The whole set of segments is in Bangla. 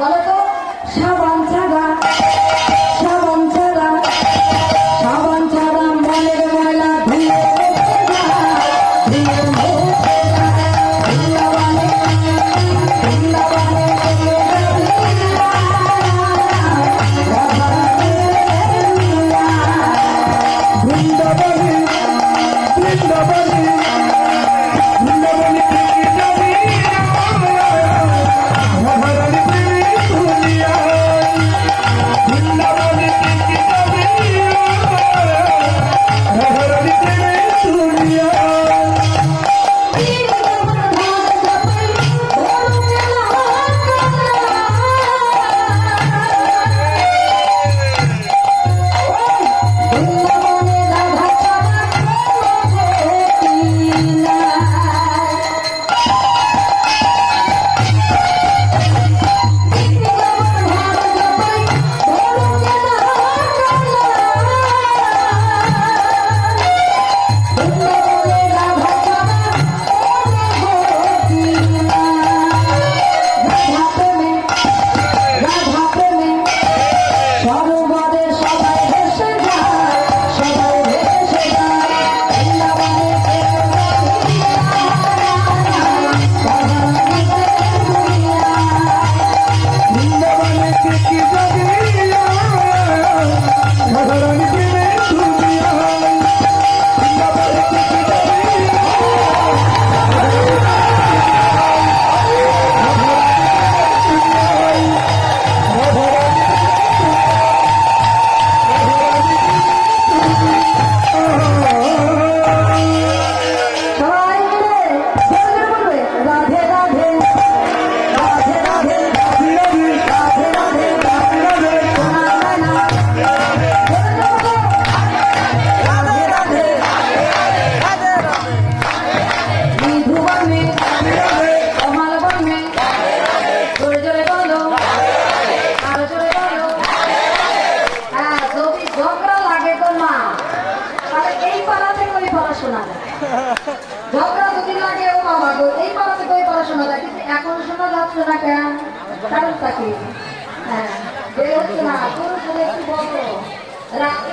ಬಲ ঝগড়া যদি লাগে ও বাবা গো এই পাড়া থেকে ওই পাড়া শোনা যায় কিন্তু এখন শোনা যাচ্ছে না কেন? কারণটা কি? হ্যাঁ বের হচ্ছে না। একটু বলো। রাতে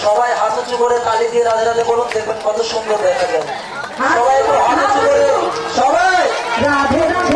সবাই হাত উঁচু করে করে দিয়ে রাধে রাধে বলুন দেখবেন কত সুন্দর দেখা যাবে সবাই রাধে রাধে।